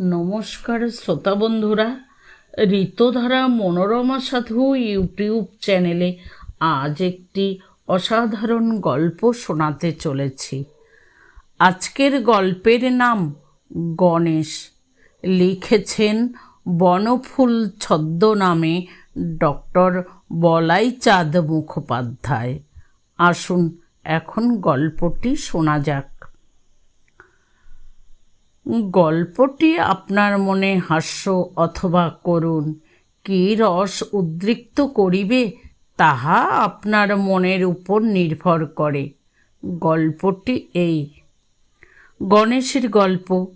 নমস্কার শ্রোতা বন্ধুরা, ঋতধারা মনোরমা সাধু ইউটিউব চ্যানেলে আজ একটি অসাধারণ গল্প শোনাতে চলেছি। আজকের গল্পের নাম গণেশ। লিখেছেন বনফুল ছদ্মনামে ডক্টর বলাই চাঁদ মুখোপাধ্যায়। আসুন এখন গল্পটি শোনা যাক। গল্পটি আপনার মনে হাস্য অথবা করুণ, কী রস উদ্রিক্ত করিবে তাহা আপনার মনের উপর নির্ভর করে। গল্পটি এই। গণেশের গল্প,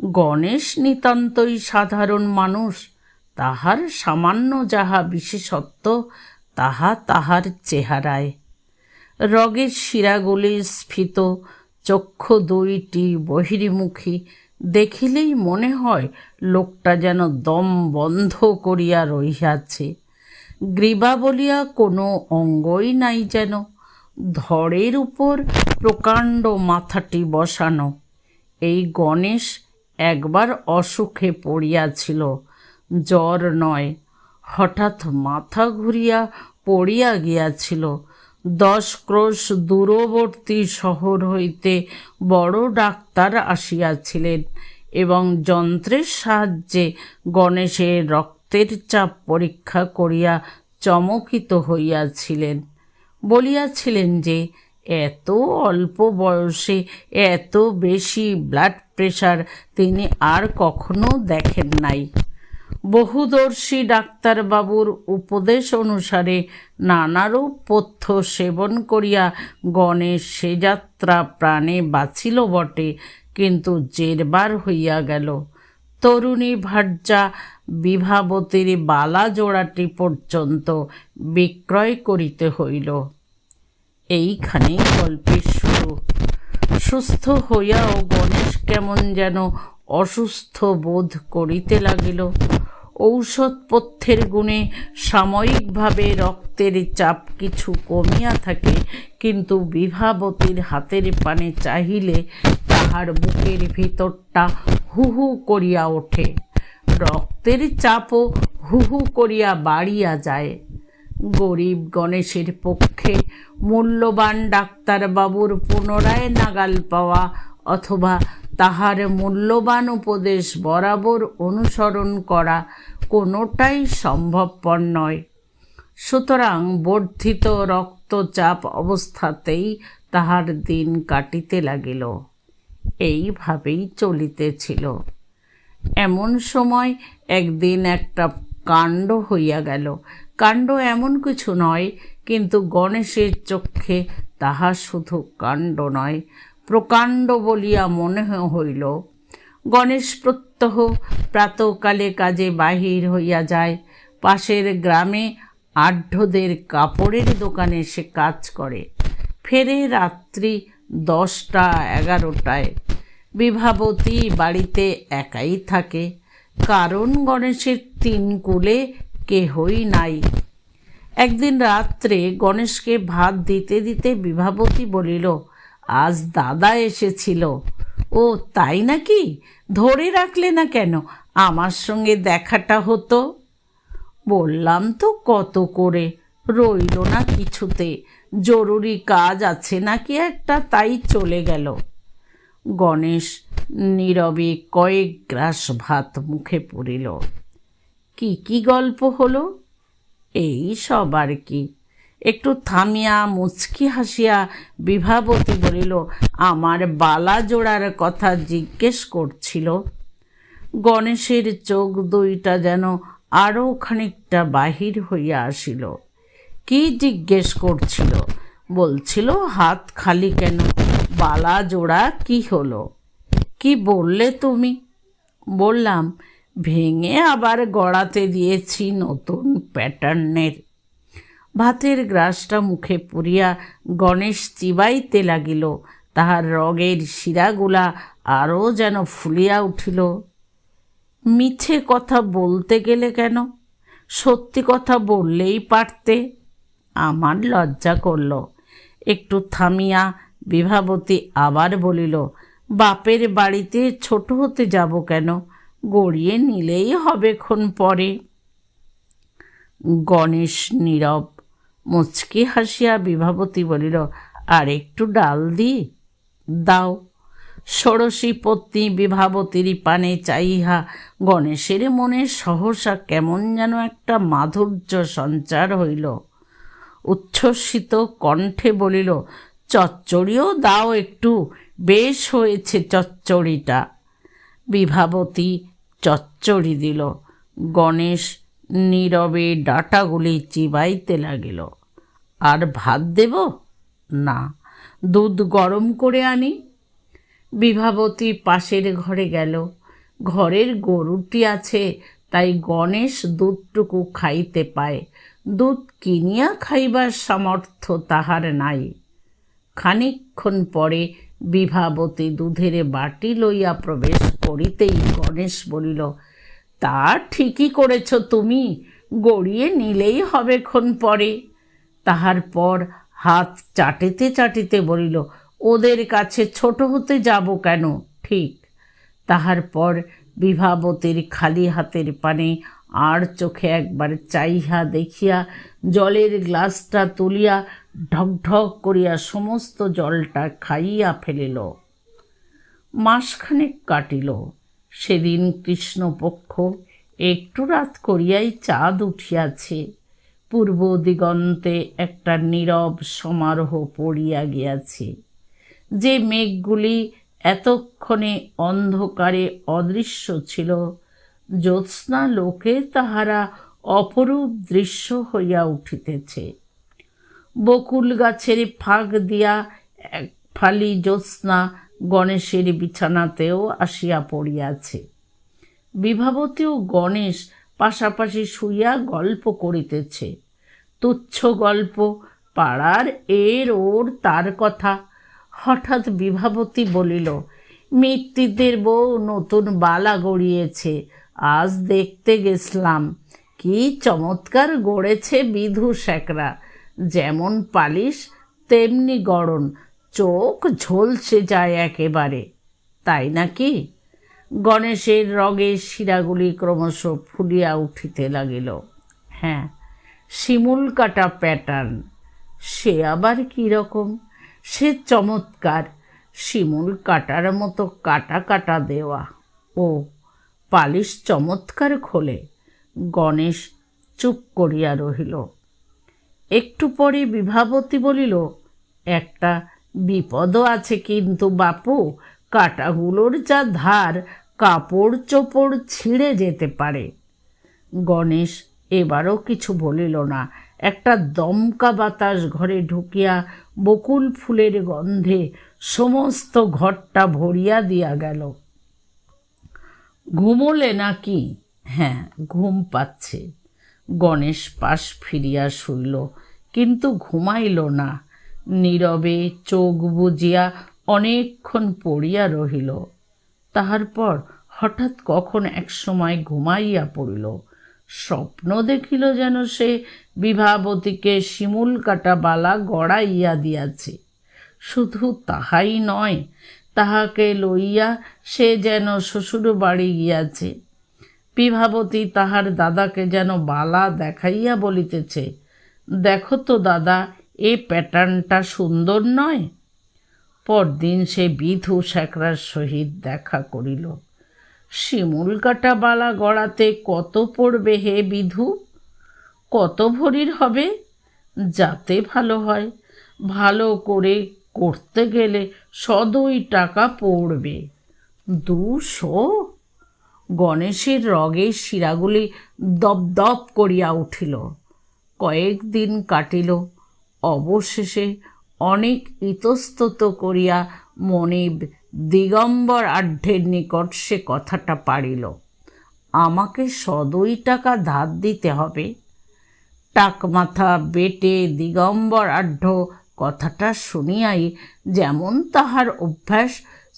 গণেশ নিতান্তই সাধারণ মানুষ, তাহার সামান্য যাহা বিশেষত্ব, তাহা তাহার চেহারায়। রগের শিরাগুলি স্ফীত, চক্ষু দুইটি বহির্মুখী দেখিলেই মনে হয় লোকটা যেন দম বন্ধ করিয়া রহিয়াছে। গ্রীবা বলিয়া কোনো অঙ্গই নাই যেন। ধরের উপর প্রকাণ্ড মাথাটি বসানো। এই গণেশ একবার অসুখে পড়িয়াছিল, জ্বর নয়। হঠাৎ মাথা ঘুরিয়া পড়িয়া গিয়াছিল। দশ ক্রোশ দূরবর্তী শহর হইতে বড় ডাক্তার আসিয়াছিলেন এবং যন্ত্রের সাহায্যে গণেশের রক্তের চাপ পরীক্ষা করিয়া চমকিত হইয়াছিলেন। বলিয়াছিলেন যে, এত অল্প বয়সে এত বেশি ব্লাড প্রেশার তিনি আর কখনো দেখেন নাই। বহুদর্শী ডাক্তারবাবুর উপদেশ অনুসারে নানারূপ পথ্য সেবন করিয়া গণেশ সে যাত্রা প্রাণে বাঁচিল বটে, কিন্তু জেরবার হইয়া গেল। তরুণী ভার্যা বিভাবতীর বালা জোড়াটি পর্যন্ত বিক্রয় করিতে হইল। এইখানে গল্পের শুরু। সুস্থ হইয়াও গণেশ কেমন যেন অসুস্থ বোধ করিতে লাগিল। ঔষধপথ্যের গুণে সাময়িকভাবে রক্তের চাপ কিছু কমিয়া থাকে, কিন্তু বিভাবতীর হাতের পানে চাহিলে তাহার বুকের ভিতরটা হু হু করিয়া ওঠে। রক্তের চাপও হু হু করিয়া বাড়িয়া যায়। গরিব গণেশের পক্ষে মূল্যবান ডাক্তারবাবুর পুনরায় নাগাল পাওয়া অথবা তাহার মূল্যবান উপদেশ বরাবর অনুসরণ করা কোনোটাই সম্ভবপর নয়। সুতরাং বর্ধিত রক্তচাপ অবস্থাতেই তাহার দিন কাটিতে লাগিল। এইভাবেই চলিতেছিল। এমন সময় একদিন একটা কাণ্ড হইয়া গেল। কাণ্ড এমন কিছু নয়, কিন্তু গণেশের চক্ষে তাহা শুধু কাণ্ড নয় প্রকাণ্ড বলিয়া মনে হইল, গণেশ প্রত্যহ প্রাতকালে কাজে বাহির হইয়া যায়। পাশের গ্রামে আঢ্যদের কাপড়ের দোকানে সে কাজ করে। ফেরে রাত্রি দশটা এগারোটায়। বিভাবতী বাড়িতে একাই থাকে। কারণ গণেশের তিন কুলে কেহই নাই। একদিন রাত্রে গণেশকে ভাত দিতে দিতে বিভাবতী বলিল আজ দাদা এসেছিল। ও, তাই নাকি? ধরে রাখলে না কেন? আমার সঙ্গে দেখাটা হতো। বললাম তো কত করে? রইল না কিছুতে। জরুরি কাজ আছে নাকি একটা? তাই চলে গেল। গণেশ নীরবে কয়েক গ্রাস ভাত মুখে পড়িল। কি কি গল্প হলো? এই সব আর কি। একটু থামিয়া মুচকি হাসিয়া বিভাবতী বলিল, আমার বালা জোড়ার কথা জিজ্ঞেস করছিল। গণেশের চোখ দুইটা যেন আরও খানিকটা বাহির হইয়া আসিল। কি জিজ্ঞেস করছিল? বলছিল, হাত খালি কেন? বালা জোড়া কি হলো? কি বললে তুমি? বললাম, ভেঙে আবার গড়াতে দিয়েছি নতুন প্যাটার্নের ভাতের গ্রাসটা মুখে পুরিয়া গণেশ চিবাইতে লাগিল। তাহার রগের শিরাগুলা আরও যেন ফুলিয়া উঠিল। মিছে কথা বলতে গেলে কেন? সত্যি কথা বললেই পারতে। আমার লজ্জা করল। একটু থামিয়া বিভাবতী আবার বলিল, বাপের বাড়িতে ছোট হতে যাব কেন? গড়িয়ে নিলেই হবে ক্ষণ পরে। গণেশ নীরব মুচকি হাসিয়া বিভাবতী বলিল, আর একটু ডাল দি, দাও। ষোড়শী পত্নী বিভাবতীর পানে চাইহা গণেশের মনে সহসা কেমন যেন একটা মাধুর্য সঞ্চার হইল। উচ্ছ্বসিত কণ্ঠে বলিল, চচ্চড়িও দাও একটু, বেশ হয়েছে চচ্চড়িটা। বিভাবতী চচ্চড়ি দিল। গণেশ নীরবে ডাটাগুলি চিবাইতে লাগিল। আর ভাত দেব? না। দুধ গরম করে আনি। বিভাবতী পাশের ঘরে গেল। ঘরের গরুটি আছে, তাই গণেশ দুধটুকু খাইতে পায়। দুধ কিনিয়া খাইবার সামর্থ্য তাহার নাই। খানিকক্ষণ পরে বিভাবতী দুধের বাটি লইয়া প্রবেশ করিতেই গণেশ বলিল, তা ঠিকই করেছ তুমি, গড়িয়ে নিলেই হবে ক্ষণ পরে। তাহার পর হাত চাটিতে চাটিতে বলিল, ওদের কাছে ছোট হতে যাব কেন? ঠিক। তাহার পর বিভাবতীর খালি হাতের পানে আর চোখে একবার চাইহা দেখিয়া জলের গ্লাসটা তুলিয়া ঢক ঢক করিয়া সমস্ত জলটা খাইয়া ফেলিল। মাসখানেক কাটিল। সেদিন কৃষ্ণপক্ষ একটু রাত করিয়াই চাঁদ উঠিয়াছে। পূর্ব দিগন্তে একটা নীরব সমারোহ পড়িয়া গিয়াছে। যে মেঘগুলি এতক্ষণে অন্ধকারে অদৃশ্য ছিল জ্যোৎস্না লোকে তাহারা অপরূপ দৃশ্য হইয়া উঠিতেছে। বকুল গাছের ফাঁক দিয়া এক ফালি জ্যোৎস্না গণেশের বিছানাতেও আসিয়া পড়িয়াছে। বিভাবতীয় গণেশ পাশাপাশি শুইয়া গল্প করিতেছে। তুচ্ছ গল্প, পাড়ার এর ওর তার কথা। হঠাৎ বিভাবতী বলিল, মিত্তিদের বউ নতুন বালা গড়িয়েছে, আজ দেখতে গেছলাম কি চমৎকার গড়েছে বিধু শেকরা যেমন পালিশ, তেমনি গড়ন। চোখ ঝলসে যায় একেবারে। তাই নাকি? গণেশের রঙের শিরাগুলি ক্রমশ ফুলিয়া উঠিতে লাগিল। হ্যাঁ শিমুল কাটা প্যাটার্ন সে আবার কীরকম সে চমৎকার। শিমুল কাটার মতো কাটা কাটা দেওয়া। ও, পালিশ চমৎকার খোলে। গণেশ চুপ করিয়া রহিল। একটু পরে বিভাবতী বলিল, একটা বিপদও আছে কিন্তু বাপু কাটাগুলোর যা ধার কাপড় চোপড় ছিঁড়ে যেতে পারে। গণেশ এবারও কিছু বলিল না। একটা দমকা বাতাস ঘরে ঢুকিয়া বকুল ফুলের গন্ধে সমস্ত ঘরটা ভরিয়া দিয়া গেল। ঘুমোলে নাকি? হ্যাঁ ঘুম পাচ্ছে। গণেশ পাশ ফিরিয়া শুইল, কিন্তু ঘুমাইল না। নীরবে চোখ বুজিয়া অনেকক্ষণ পড়িয়া রহিল। তাহার পর হঠাৎ কখন এক সময় ঘুমাইয়া পড়িল। স্বপ্ন দেখিল যেন সে বিভাবতীকে শিমুল কাটা বালা গড়াইয়া দিয়াছে। শুধু তাহাই নয়, তাহাকে লইয়া সে যেন শ্বশুর বাড়ি গিয়াছে। বিভাবতী তাহার দাদাকে যেন বালা দেখাইয়া বলিতেছে, দেখো তো দাদা, এ প্যাটার্নটা সুন্দর নয়? পরদিন সে বিধু শেখরার সহিত দেখা করিল। শিমুল কাটা বালা গড়াতে কত পড়বে হে বিধু? কত ভরির হবে? যাতে ভালো হয়। ভালো করে করতে গেলে সদই টাকা পড়বে। দুশো? গণেশের রগের শিরাগুলি দপদপ করিয়া উঠিল। কয়েকদিন কাটিল। অবশেষে অনেক ইতস্তত করিয়া মনিব দিগম্বর আঢ্যের নিকট সে কথাটা পারিল। আমাকে সদই টাকা ধার দিতে হবে? টাকমাথা বেটে দিগম্বর আঢ্য কথাটা শুনিয়াই যেমন তাহার অভ্যাস,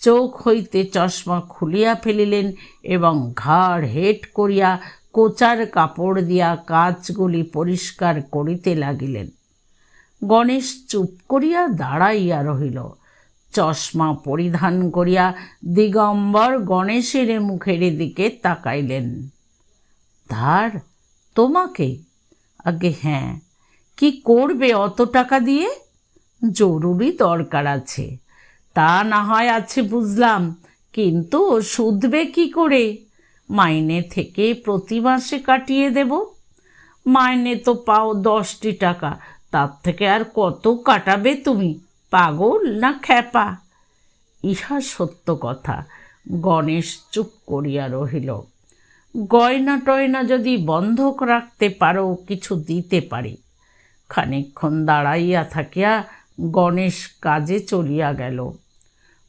চোখ হইতে চশমা খুলিয়া ফেলিলেন এবং ঘাড় হেট করিয়া কোচার কাপড় দিয়া কাজগুলি পরিষ্কার করিতে লাগিলেন। গণেশ চুপ করিয়া দাঁড়াইয়া রহিল। চশমা পরিধান করিয়া দিগম্বর গণেশের মুখের দিকে তাকাইলেন। ধার, তোমাকে? আগে হ্যাঁ। কি করবে অত টাকা দিয়ে? জরুরি দরকার আছে। তা না হয় আছে বুঝলাম, কিন্তু শুধবে কি করে? মাইনে থেকে প্রতি মাসে কাটিয়ে দেব। মাইনে তো পাও দশটি টাকা তার থেকে আর কত কাটাবে তুমি, পাগল না খ্যাপা? ইহা সত্য কথা, গণেশ চুপ করিয়া রহিল। গয়না টয়না যদি বন্ধক রাখতে পারো, কিছু দিতে পারি। খানিকক্ষণ দাঁড়াইয়া থাকিয়া গণেশ কাজে চলিয়া গেল।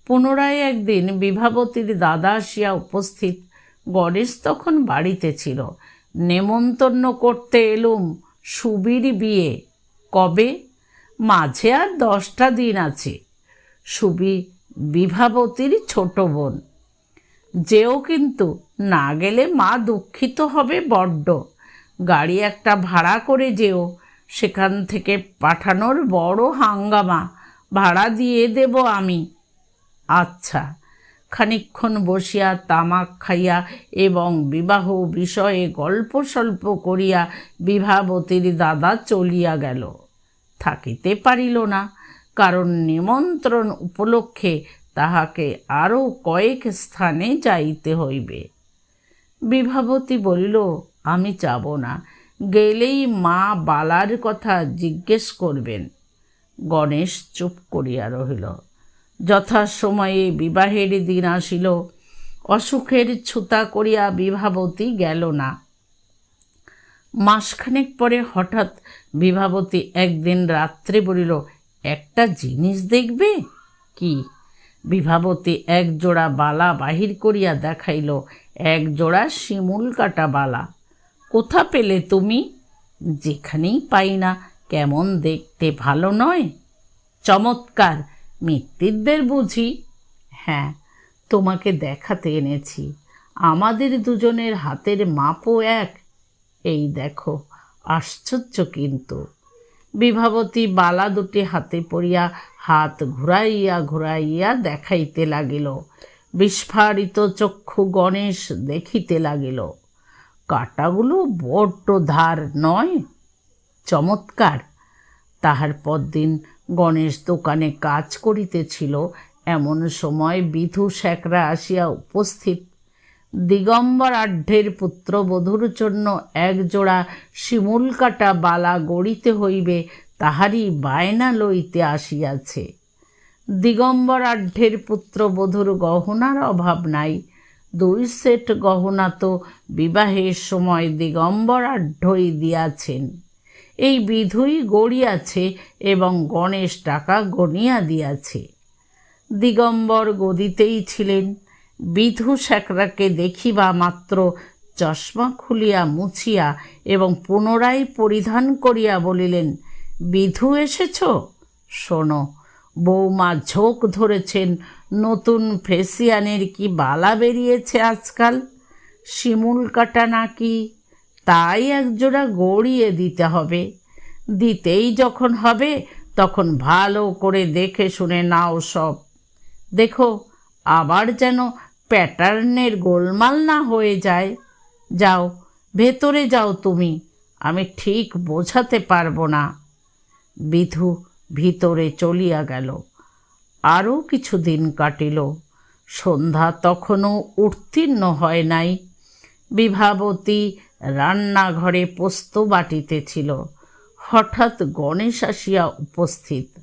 পুনরায় একদিন বিভাবতীর দাদা আসিয়া উপস্থিত। গণেশ তখন বাড়িতে ছিল। নেমন্তন্ন করতে এলুম, সুবীর বিয়ে। কবে? মাঝে আর দশটা দিন আছে। সুবি বিভাবতীর ছোট বোন। যেও কিন্তু না গেলে মা দুঃখিত হবে বড্ড। গাড়ি একটা ভাড়া করে যেও, সেখান থেকে পাঠানোর বড় হাঙ্গামা। ভাড়া দিয়ে দেব আমি। আচ্ছা খানিকক্ষণ বসিয়া তামাক খাইয়া এবং বিবাহ বিষয়ে গল্প সল্প করিয়া বিভাবতীর দাদা চলিয়া গেল। থাকিতে পারিল না, কারণ নিমন্ত্রণ উপলক্ষে তাহাকে আরও কয়েক স্থানে যাইতে হইবে। বিভাবতী বলিল, আমি যাব না, গেলেই মা বালার কথা জিজ্ঞেস করবেন। গণেশ চুপ করিয়া রহিল। যথাসময়ে বিবাহের দিন আসিল, অসুখের ছুতা করিয়া বিভাবতী গেল না। মাসখানেক পরে হঠাৎ বিভাবতী একদিন রাত্রে বলিল, একটা জিনিস দেখবে? কি? বিভাবতী এক জোড়া বালা বাহির করিয়া দেখাইল এক জোড়া শিমুল কাটা বালা। কোথা পেলে তুমি? যেখানেই পাই না, কেমন দেখতে ভালো নয়। চমৎকার, মিত্তিরদের বুঝি? হ্যাঁ তোমাকে দেখাতে এনেছি। আমাদের দুজনের হাতের মাপও এক। এই দেখো আশ্চর্য কিন্তু। বিভাবতী বালা দুটি হাতে পড়িয়া হাত ঘুরাইয়া ঘুরাইয়া দেখাইতে লাগিল। বিস্ফারিত চক্ষু গণেশ দেখিতে লাগিল। কাটাগুলো বড্ড ধার নয়? চমৎকার। তাহার পরদিন গণেশ দোকানে কাজ করিতেছিল, এমন সময় বিধু শেখরা আসিয়া উপস্থিত দিগম্বর আঢ্যের পুত্রবধূর জন্য একজোড়া শিমুল কাটা বালা গড়িতে হইবে, তাহারই বায়না লইতে আসিয়াছে। দিগম্বর আঢ্যের পুত্রবধূর গহনার অভাব নাই। দুই সেট গহনা তো বিবাহের সময় দিগম্বর আঢ্যই দিয়াছেন। এই বিধুই গড়িয়াছে এবং গণেশ টাকা গণিয়া দিয়াছে। দিগম্বর গদিতেই ছিলেন। বিধু শেখরাকে দেখিবা মাত্র চশমা খুলিয়া মুছিয়া এবং পুনরায় পরিধান করিয়া বলিলেন, বিধু এসেছ? শোনো, বৌমা ঝোঁক ধরেছেন, নতুন ফেসিয়ানের কি বালা বেরিয়েছে আজকাল? শিমুল কাটা নাকি? তাই একজোড়া গড়িয়ে দিতে হবে। দিতেই যখন হবে, তখন ভালো করে দেখে শুনে নাও সব। দেখো, আবার যেন প্যাটার্নের গোলমাল না হয়ে যায়। যাও, ভেতরে যাও তুমি, আমি ঠিক বোঝাতে পারব না। বিধু ভিতরে চলিয়া গেল। আরও কিছুদিন কাটিল। সন্ধ্যা তখনও উত্তীর্ণ হয় নাই। বিভাবতী রান্নাঘরে পোস্ত বাটিতেছিল। হঠাৎ গণেশ আসিয়া উপস্থিত।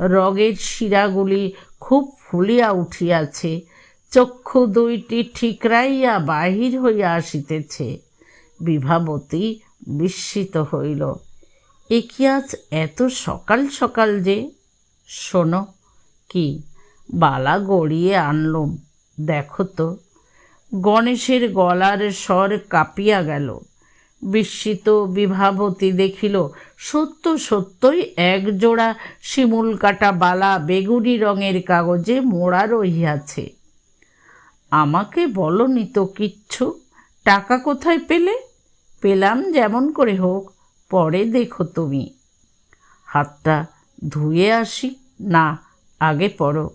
রগের শিরাগুলি খুব ফুলিয়া উঠিয়াছে। চক্ষু দুইটি ঠিকরাইয়া বাহির হইয়া আসিতেছে। বিভাবতী বিস্মিত হইল। এ কি আজ এত সকাল সকাল যে? শোনো, কি বালা গড়িয়ে আনলুম। দেখো তো, গণেশের গলার স্বর কাঁপিয়া গেল। বিস্মিত বিভাবতী দেখিল, সত্য সত্যই এক জোড়া শিমুল কাটা বালা বেগুনি রঙের কাগজে মোড়া রহিয়াছে। আমাকে বলনি তো কিচ্ছু। টাকা কোথায় পেলে? পেলাম যেমন করে হোক, পরে দেখো তুমি। হাতটা ধুয়ে আসি, না, আগে পড়ো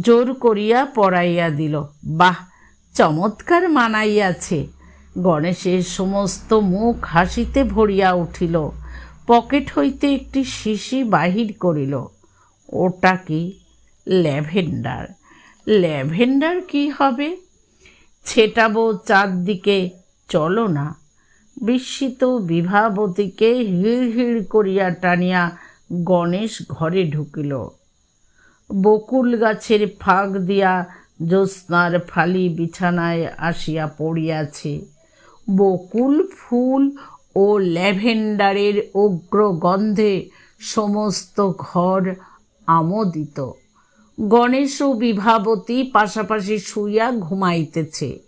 জোর করিয়া পড়াইয়া দিল। বাহ, চমৎকার মানাইয়াছে। গণেশের সমস্ত মুখ হাসিতে ভরিয়া উঠিল। পকেট হইতে একটি শিশি বাহির করিল। ওটা কি? ল্যাভেন্ডার। ল্যাভেন্ডার কি হবে? ছেটাবো চারদিকে, চলো না। বিস্মিত বিভাবতীকে হিড় হিড় করিয়া টানিয়া গণেশ ঘরে ঢুকিল। বকুল গাছের ফাঁক দিয়া জ্যোৎস্নার ফালি বিছানায় আসিয়া পড়িয়াছে। বকুল ফুল ও ল্যাভেন্ডারের উগ্র গন্ধে সমস্ত ঘর আমোদিত। গণেশ ও বিভাবতী পাশাপাশি শুইয়া ঘুমাইতেছে।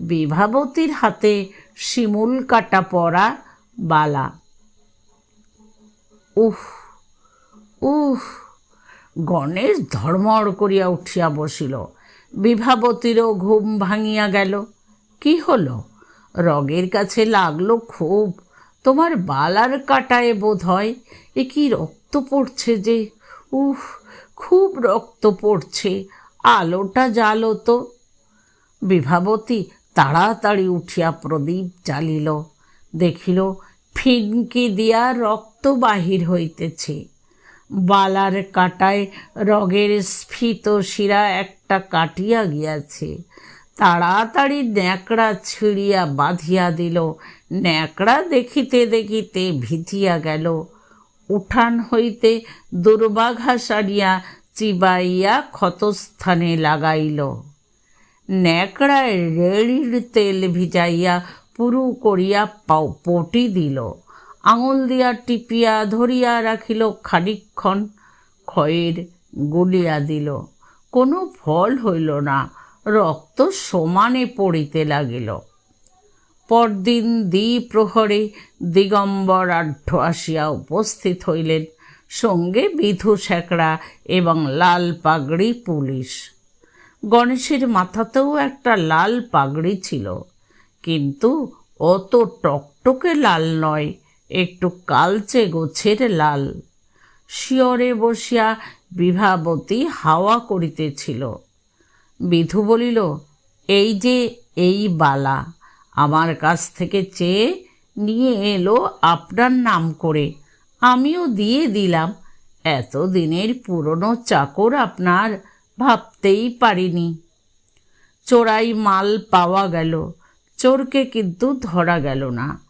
বিভাবতীর হাতে শিমুল কাটা পরা বালা। উফ উফ, গণেশ ধর্মড় করিয়া উঠিয়া বসিল। বিভাবতীরও ঘুম ভাঙিয়া গেল। কি হলো? রগের কাছে লাগল খুব। তোমার বালার কাটায় বোধ হয় এ কি রক্ত পড়ছে যে? উফ, খুব রক্ত পড়ছে, আলোটা জ্বালো তো। বিভাবতী তাড়াতাড়ি উঠিয়া প্রদীপ জ্বালিল, দেখিল ফিনকি দিয়া রক্ত বাহির হইতেছে। বালার কাটায় রগের স্ফীত শিরা একটা কাটিয়া গিয়াছে। তাড়াতাড়ি ন্যাকড়া ছিঁড়িয়া বাঁধিয়া দিল, ন্যাকড়া দেখিতে দেখিতে ভিজিয়া গেল। উঠান হইতে দুর্বাঘা সারিয়া চিবাইয়া ক্ষতস্থানে লাগাইল। ন্যাকড়ায় রেড়ির তেল ভিজাইয়া পুরু করিয়া পটি দিল। আঙুল দিয়া টিপিয়া ধরিয়া রাখিল খানিক্ষণ ক্ষয়ের গুলিয়া দিল। কোনো ফল হইল না। রক্ত সমানে পড়িতে লাগিল। পরদিন দ্বিপ্রহরে দিগম্বর আঢ্য আসিয়া উপস্থিত হইলেন। সঙ্গে বিধু শেকড়া এবং লাল পাগড়ি পুলিশ। গণেশের মাথাতেও একটা লাল পাগড়ি ছিল। কিন্তু অত টকটকে লাল নয়, একটু কালচে গোছের লাল। শিয়রে বসিয়া বিভাবতী হাওয়া করিতেছিল। বিধু বলিল, এই যে এই বালা আমার কাছ থেকে চেয়ে নিয়ে এলো আপনার নাম করে। আমিও দিয়ে দিলাম। এত দিনের পুরনো চাকর আপনার ভাবতেই পারিনি। চোরাই মাল পাওয়া গেল, চোরকে কিন্তু ধরা গেল না।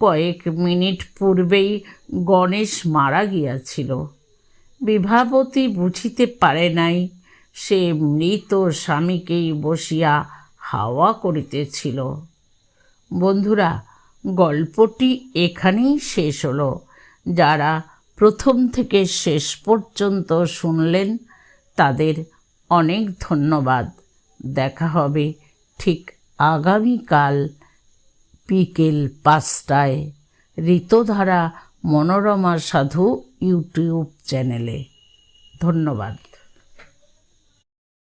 কয়েক মিনিট পূর্বেই গণেশ মারা গিয়াছিল। বিভাবতী বুঝিতে পারে নাই, সে মৃত স্বামীকেই বসিয়া হাওয়া করিতেছিল। বন্ধুরা, গল্পটি এখানেই শেষ হলো। যারা প্রথম থেকে শেষ পর্যন্ত শুনলেন, তাদের অনেক ধন্যবাদ। দেখা হবে ঠিক আগামীকাল বিকেল পাঁচটায় ঋতধারা মনোরমা সাধু ইউটিউব চ্যানেলে। ধন্যবাদ।